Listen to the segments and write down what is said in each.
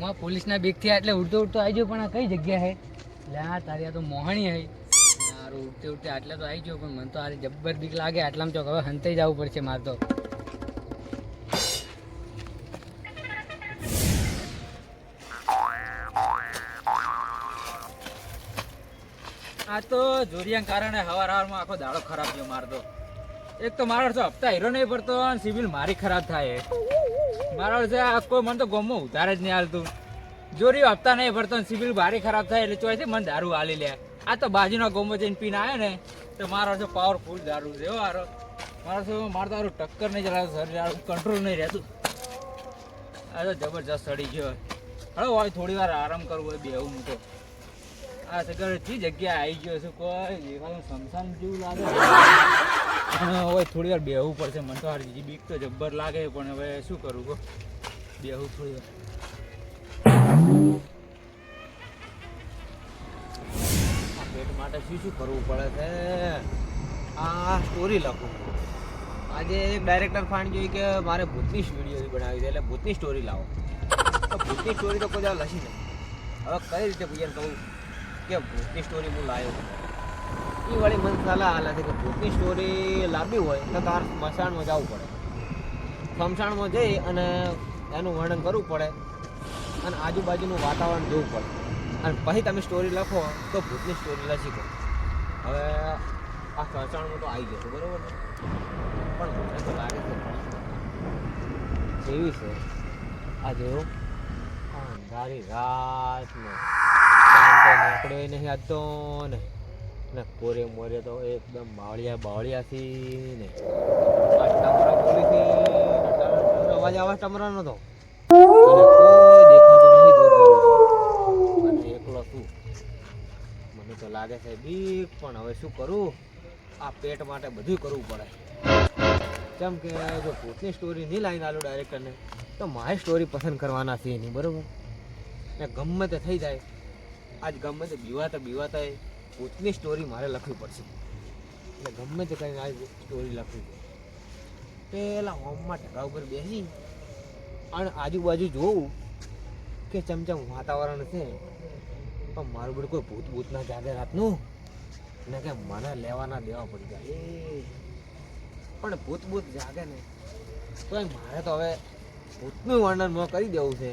માં પોલીસના બીકથી એટલે ઉડતો ઉડતો આવી પણ આ કઈ જગ્યા હે? એટલે આ તારી આ તો મોહણી હે. મારું ઉડતે ઉડતે આટલે તો આવી પણ મને તો આ જબ્બર બીક લાગે. આટલામાં ચોક, હવે હંતાઈ જવું પડશે મારે તો. આ તો જોરિયાના કારણે હવાર હવારમાં આખો દાડો ખરાબ થયો મારતો એક તો મારો હપ્તા હીરો નહીં પડતો અને સિવિલ મારી ખરાબ થાય મારો છે કોઈ મને તો ગમો ઉધાર જ નહીં હાલતું. જોરી હપ્તા નહીં ભરતો સિબિલ મારી ખરાબ થાય એટલે ચોઈથી મને દારૂ હાલી લે. આ તો બાજુના ગોમો જઈને પીને આવ્યો ને, તો મારો છે પાવરફુલ દારૂ છે મારો મારો તો મારો દારૂ ટક્કર નહીં ચલાવતું, શરીર કંટ્રોલ નહીં રહેતું. આ તો જબરજસ્ત સડી ગયો. હવે હોય થોડી વાર આરામ કરવો હોય બેવું હું તો. આ સગર જી જગ્યા આવી ગયો છે, કોઈ દેખાતું સમસાન જેવું લાગે. પણ હવે થોડી વાર બેહવું પડશે, મને તો હારી બીક તો જબ્બર લાગે, પણ હવે શું કરું કહો બેહવું થોડી વાર. પેટ માટે શું શું કરવું પડે છે? આ સ્ટોરી લખું. આજે એક ડાયરેક્ટર ફાન જોઈ કે મારે ભૂતની વીડિયો બનાવી છે, એટલે ભૂતની સ્ટોરી લાવો. ભૂતની સ્ટોરી તો કોઈ લસી નહીં હવે કઈ રીતે ભૈયાને કહું કે ભૂતની સ્ટોરી હું લાવ્યો એ વળી મને સલાહ હાલે છે કે ભૂતની સ્ટોરી લાંબી હોય તો તાર સ્મશાનમાં જવું પડે. સ્મશાનમાં જઈ અને એનું વર્ણન કરવું પડે અને આજુબાજુનું વાતાવરણ જોવું પડે. અને પછી તમે સ્ટોરી લખો તો ભૂતની સ્ટોરી લખી શકો હવે આ સ્મશાનમાં તો આવી જશે બરાબર ને પણ મને તો લાગે છે કેવી છે. આ જેવું અંધારી રાતનો. નીકળ્યો નહીં આજ તો ને. ને કોરે મોરે તો એકદમ બાવળિયા, બાવળિયાથી ને. અવાજ આવા ટમરાનો તો કોઈ દેખાતું નહીં અને એકલો તું મને તો લાગે છે, બીક, પણ હવે શું કરું? આ પેટ માટે બધું કરવું પડે. કેમ કે જો પોતની સ્ટોરી નહીં લાવીને આલું ડાયરેક્ટરને તો મારી સ્ટોરી પસંદ કરવાના છે નહીં, બરાબર? ને ગમે તે થઈ જાય. આજ ગમે તે બીવાતા બીવાતા એ ભૂતની સ્ટોરી મારે લખવી પડશે. એટલે ગમે તે કરીને આ સ્ટોરી લખવી પડે. પેલા હોમમાં ઢગા ઉપર બેસી અને આજુબાજુ જોવું કે ચમચમ વાતાવરણ છે. પણ મારું બધું કોઈ ભૂત ભૂત ના જાગે રાતનું. ને કે મને લેવાના દેવા પડી જાય પણ ભૂત ભૂત જાગે ને તો મારે તો હવે ભૂતનું વર્ણન કરી દેવું છે.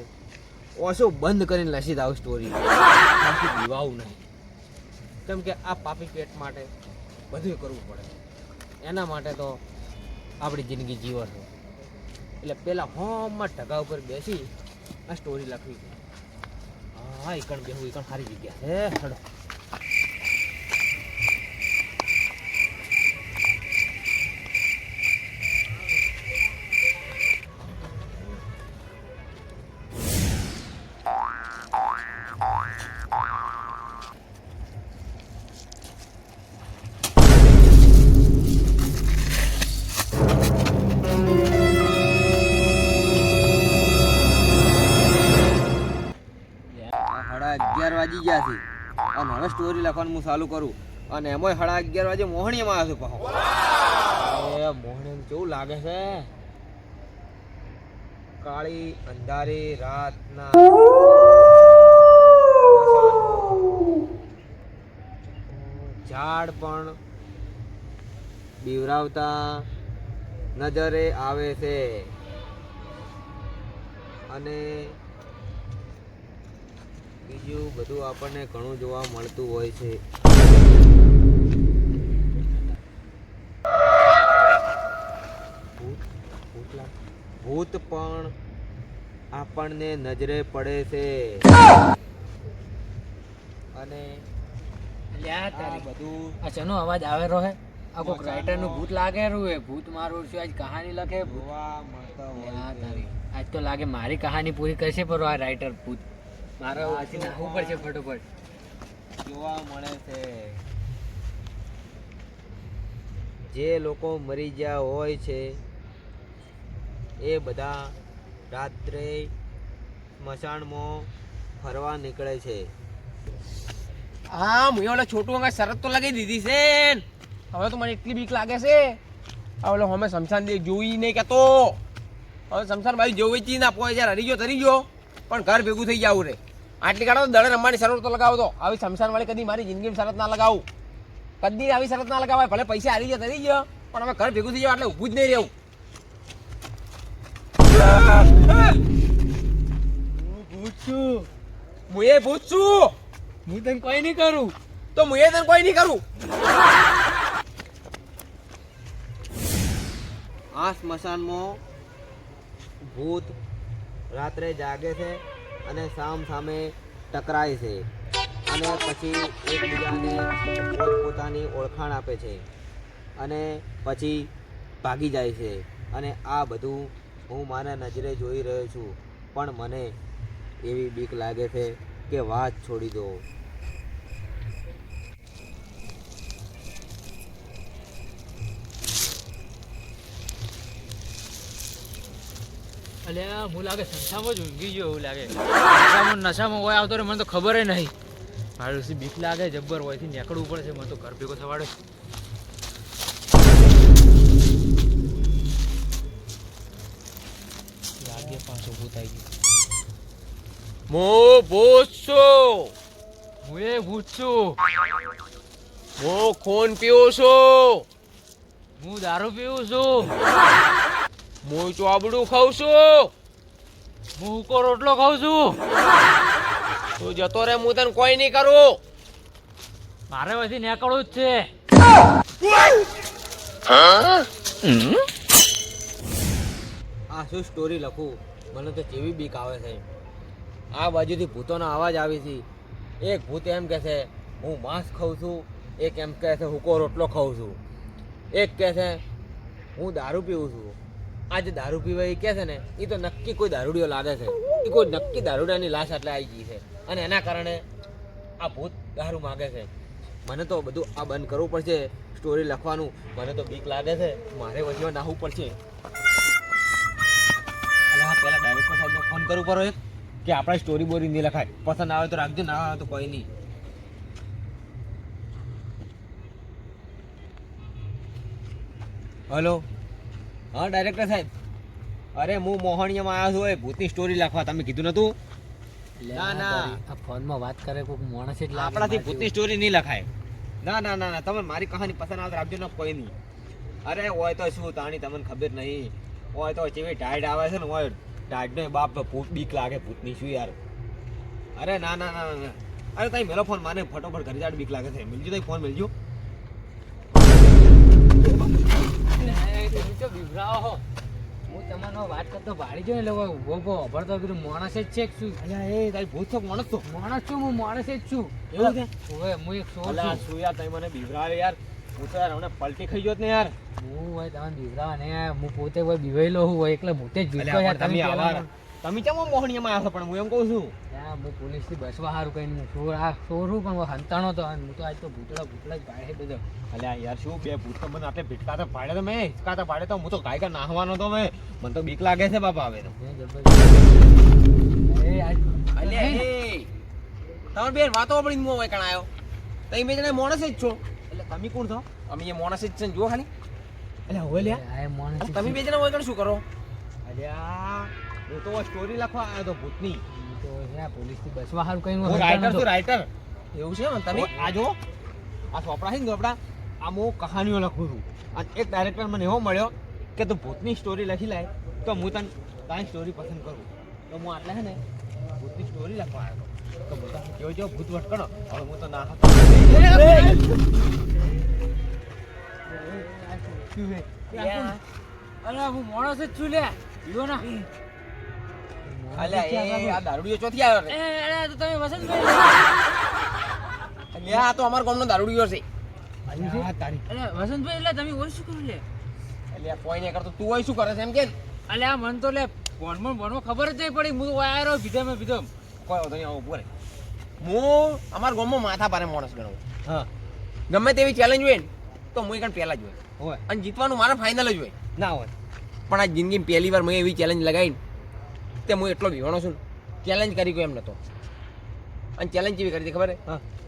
ઓછો બંધ કરીને લસી આવું સ્ટોરી બાકી નહીં. કેમ કે આ પાપી પેટ માટે બધું કરવું પડે. એના માટે તો આપણી જિંદગી જીવો છે. એટલે પહેલાં હોમમાં ઢગા ઉપર બેસી આ સ્ટોરી લખવી. હા એકણ બેહું એકણ સારી જગ્યા. છે હડો સ્ટોરી હું ચાલુ કરું. અને એમાંય સાડા અગિયાર વાગે મોહણીમાં આવ્યો છું મોહણી કેવું લાગે છે? કાળી અંધારી રાતના ઝાડ પણ બીવરાવતા નજરે આવે છે. અને બીજું બધું આપણને ઘણું જોવા મળતું હોય છે. ભૂત પણ આપણને નજરે પડે છે. અને બધું આ શેનો અવાજ આવે રહે આ કોઈક રાઇટરનું ભૂત લાગે રહ્યું એ ભૂત મારું છું આજ કહાની લખે? ભૂત. જોવા મળતા હોય આજ તો લાગે મારી કહાની પૂરી કરશે પણ આ રાઇટર ભૂત. મારે આજે નાખવું પડશે ફટોફટ. જોવા મળે છે. જે લોકો મરી ગયા હોય છે એ બધા રાત્રે સ્મશાનમાં ફરવા નીકળે છે. હા મેં ઓલા છોટું અંગા શરત તો લગાવી દીધી છે હવે તો મને એટલી બીક લાગે છે. આ ઓલો હમે શમશાન દે જોઈ નહીં કેતો હવે શમશાન બાજુ જોવી ચી ના પોય યાર હરી ગયો તરી ગયો. પણ ઘર ભેગું થઈ જવું રે. આટલી કાઢો દળે રમવાની શરત તો લગાવો તો. આવી શમશાન વાળી કદી મારી જિંદગીમાં શરત ના લગાવું. કદી આવી શરત ના લગાવાય ભલે પૈસા હારી ગયા તરી ગયો પણ હવે ઘર ભેગું થઈ જાવ એટલે ઊભું જ નહીં રહેવું. હું એ ભૂત છું હું તને કોઈ નહીં કરું. તો હું એ તને કોઈ નહીં કરું. આ સ્મશાનમાં ભૂત રાત્રે જાગે છે. અને સામ સામે ટકરાય છે. અને પછી એકબીજાને પોતાની ઓળખાણ આપે છે. અને પછી ભાગી જાય છે. અને આ બધું હું મારા નજરે જોઈ રહ્યો છું. પણ મને એવી બીક લાગે છે કે વાત છોડી દો. અલ્યા હું લાગે સંસામાં જ ઊંઘી ગયો એવું લાગે. નશામાં નશામાં હોય આવતો રે મને તો ખબર નહીં. મારું સી બીક લાગે જબ્બર હોયથી નીકળવું પડશે મને તો ઘર ભેગો થવાડે. લાગે પાંચ ઊભું થઈ ગયું. હું બોસો હું એ ભૂત છું હું ખોન પીવું છું. હું દારૂ પીવું છું. હું ચોબડું ખાઉં છું. ભૂકો રોટલો ખાઉં છું. તું જતો રે હું તને કોઈ નહીં કરું. મારે પછી નીકળવું જ છે. આ શું સ્ટોરી લખું? મને તો કેવી બીક આવે છે. આ બાજુથી ભૂતોનો અવાજ આવે છે. એક ભૂત એમ કહે છે, હું માંસ ખાઉં છું. એક એમ કહે છે હુકો રોટલો ખાઉં છું. એક કહે છે, હું દારૂ પીવું છું. આ જે દારૂ પીવા એ કહે છે ને એ તો નક્કી કોઈ દારૂડીઓ લાગે છે. એ કોઈ નક્કી દારૂડિયાની લાશ એટલે આવી ગઈ છે. અને એના કારણે આ ભૂત દારૂ માગે છે. મને તો બધું આ બંધ કરવું પડશે સ્ટોરી લખવાનું. મને તો બીક લાગે છે. મારે વચમાં નાહવું પડશે. પેલા ડાયરેક્ટર સાહેબને ફોન કરવું પડે એક, કે આપણે સ્ટોરી બોરી નહીં લખાય. પસંદ આવે તો રાખજો, ના આવે તો કોઈ નહીં. હલો હા ડાયરેક્ટર સાહેબ. અરે હું મોહણીયામાં આવ્યો છું ભૂતની સ્ટોરી લખવા. તમે કીધું નતું? ના, ના. આ ફોનમાં વાત કરે કોઈક માણસ એટલે આપણાથી ભૂતની સ્ટોરી નહીં લખાય. ના ના ના ના તમે મારી કહાની પસંદ આવતા રાખજો ને કોઈ નહીં. અરે હોય તો શું તાણી તમને ખબર નહીં. હોય તો જેવી ટાઈડ આવે છે ને હોય ટાઈડ ને બાપ ભૂત બીક લાગે ભૂતની શું યાર. અરે ના ના ના અરે તમે મેલો ફોન માને ફટોફટ ઘરે જાડ બીક લાગે છે. મિલજો તો ફોન મિલજો. તમે તો બિભરાવો હો. હું તમારો વાત કરતો ભાડી જો એટલે ઊભો ઊભો. અભડતો કીધું માણસ જ છે શું? અલ્યા એ તારી ભૂત છો માણસ છો માણસ છું હું માણસ જ છું. એવું છે? હવે હું એક સો છું. યાર તમે મને બિવરાવે યાર. હું તો યાર હમણાં પલટી ખાઈ ગયો ને યાર. હું હોય બિભરાવા ને હું પોતે હોય બિવાયેલો હું હોય એટલે જ યાર પણ તમે તમે આવા તમે કેમ મોહણીયામાં આવ્યા પણ હું એમ કહું છું. ત્યાં હું પોલીસથી બસવા સારું કઈ હું ચોર આ હું પણ હંતાણો તો હું તો આજ તો ભૂતળા ભૂતળા જ પાડે બધો. અલ્યા યાર શું બે ભૂત તો મને આટલે ભીટકા તો પાડે તો મેં હિચકા તો પાડે તો હું તો ગાયકા નાહવાનો તો મેં મને તો બીક લાગે છે બાપા હવે તો. મેં તમારે બેન વાતો આપણી મો હોય કણ આવ્યો? તમે બે જણા માણસ જ છો. એટલે તમે કોણ છો? અમે એ માણસ જ છે જુઓ ખાલી. અલ્યા હવે લ્યા. તમે બે જણા હોય કણ શું કરો? અલ્યા હું તો સ્ટોરી લખવા આવ્યો તો ભૂતની. હું તો છે પોલીસથી બસવા હારું કઈ હું રાઇટર છું રાઇટર એવું છે ને તમે આ જો આ ચોપડા છે ને ચોપડા આમ હું કહાનીઓ લખું છું અને એક ડાયરેક્ટર મને એવો મળ્યો કે તું ભૂતની સ્ટોરી લખી લાય તો હું તને તારી સ્ટોરી પસંદ કરું તો હું આટલે છે ને ભૂતની સ્ટોરી લખવા આવ્યો તો બધા કેવો જો ભૂત વટકણો હવે હું તો ના હતો અરે હું માણસ જ છું લે ઈવો ના અલ્યા આ દારૂડિયો ચોથી આવ્યો રે? અલ્યા તો તમે વસંતભાઈ અલ્યા આ તો અમારા ગામનો દારૂડિયો છે. અલ્યા તારી. અલ્યા વસંતભાઈ એટલે તમે શું કરો લે? અલ્યા કોઈ નહીં કરતો તું હોય શું કરે છે એમ કે? અલ્યા મન તો લે ભણમાં ભણમાં ખબર જ નહીં પડી. હું વાયરો પીધે મેં બીધો કોઈ વાંધો નહીં આવો હું અમારા ગામમાં માથા પારે માણસ ગણું હા. ગમે તેવી ચેલેન્જ હોય ને તો હું એકણ પહેલા જ હોય. અને જીતવાનું મારે ફાઇનલ જ હોય. ના હોય. પણ આ જિંદગીમાં પહેલી વાર મેં એવી ચેલેન્જ લગાવી તે હું એટલો વિવાણો છું ચેલેન્જ કરી ગયો એમ નતો અને ચેલેન્જ કેવી કરી હતી ખબર હે.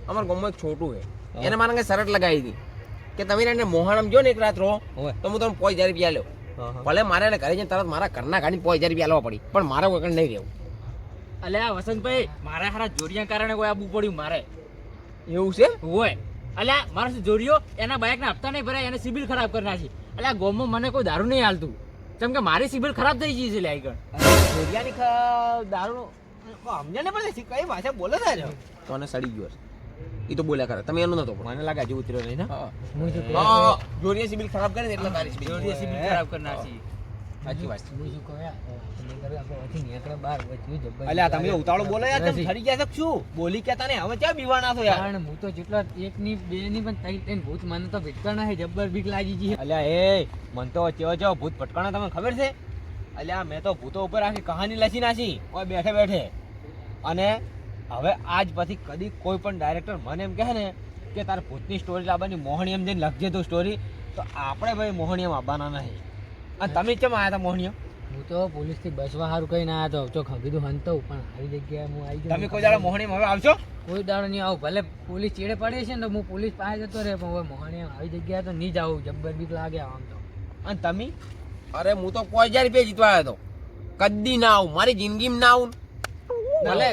અમારા ગામમાં એક છોટું છે. એને મારા કંઈ શરત લગાવી હતી. કે તમે એને મોહાણમ જો ને એક રાત રહો તો હું તમને પાંચ હજાર રૂપિયા લ્યો ભલે મારે એને ઘરે જઈને તરત મારા ઘરના ગાડી પાંચ હજાર રૂપિયા લેવા પડી પણ મારા કોઈ નહીં રહેવું. અલ્યા વસંતભાઈ મારા હારા જોડિયા કારણે કોઈ આબુ પડ્યું મારે. એવું છે? હોય અલ્યા મારા જોડિયો એના બાઇકના હપ્તા નહીં ભરાય એને સિબિલ ખરાબ કરી નાખી. અલ્યા ગોમમાં મને કોઈ દારૂ નહીં હાલતું કેમ કે મારી સિબિલ ખરાબ થઈ ગઈ છે લે આગળ. ભેરિયાની દારૂ સમજણ ને પડે કઈ ભાષા બોલે છે? તો અને સડી ગયો હશે એ તો બોલ્યા કરે. તમે એનું નતો પણ મને લાગે હજુ ઉતર્યો નહીં ને? જોરિયા સિબિલ ખરાબ કરે એટલે તારી સિબિલ ખરાબ કરી નાખી સાચી વાત. હું અલ્યા તમે ઉતાવળો બોલો યાર તમે. ફરી ગયા શું? બોલી કેતા નહીં હવે ક્યાં બીવાના છો યાર હું તો જેટલા બે બેની પણ ત્રણ ભૂત મને તો ભીટકાણા છે જબ્બર બીક લાગી ગઈ અલ્યા એ મને તો ચેવો ચેવો ભૂત પટકાણા તમને ખબર છે? અલ્યા મેં તો ભૂતો ઉપર આખી કહાની લખી નાખી ઓય બેઠે બેઠે. અને હવે આજ પછી કદી કોઈ પણ ડાયરેક્ટર મને એમ કહે ને કે તારે ભૂતની સ્ટોરી લાવવાની મોહણીયમ જઈને લખજે તું સ્ટોરી તો આપણે ભાઈ મોહણીયમ આવવાના નહીં. અને તમે કેમ આવ્યા હતા મોહણીયમ હું તો પોલીસથી બસવા સારું કઈ ના આવ્યો તો કીધું હંતો પણ આવી જગ્યાએ હું આવી ગયો તમે કોઈ દાડો મોહણીયમ હવે આવશો? કોઈ દાડો નહીં આવું. ભલે પોલીસ ચેડે પડે છે ને તો હું પોલીસ પાસે જતો રહે પણ હવે મોહણી આવી જગ્યાએ તો નહીં જાવું જબ્બર બીક લાગે આમ તો. અને તમે? અરે હું તો પાંચ હજાર રૂપિયા જીતવા આવ્યો હતો કદી ના આવું. મારી જિંદગીમાં ના આવું ભલે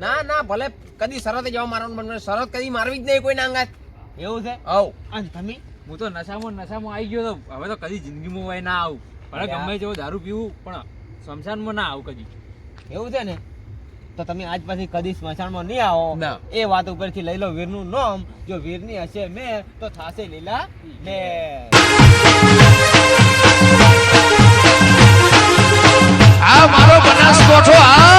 ના ના ભલે કદી શરતે જવા મારવાનું મને શરત કદી મારવી જ નહીં કોઈ નાંગાત એવું છે? હવ અને તમે? હું તો નશામાં નશામાં આવી ગયો તો હવે તો કદી જિંદગીમાં હોય ના આવું. ભલે અલ્યા. ગમે તેવો દારૂ પીવું પણ સ્મશાનમાં ના આવું કદી. એવું છે ને? તો તમે આજ પછી કદી સ્મશાનમાં નહીં આવો. એ વાત ઉપરથી લઈ લો વીરનું નામ. જો વીરની હશે મેં તો થાશે લીલા લે આ મારો બનાસકોઠો આ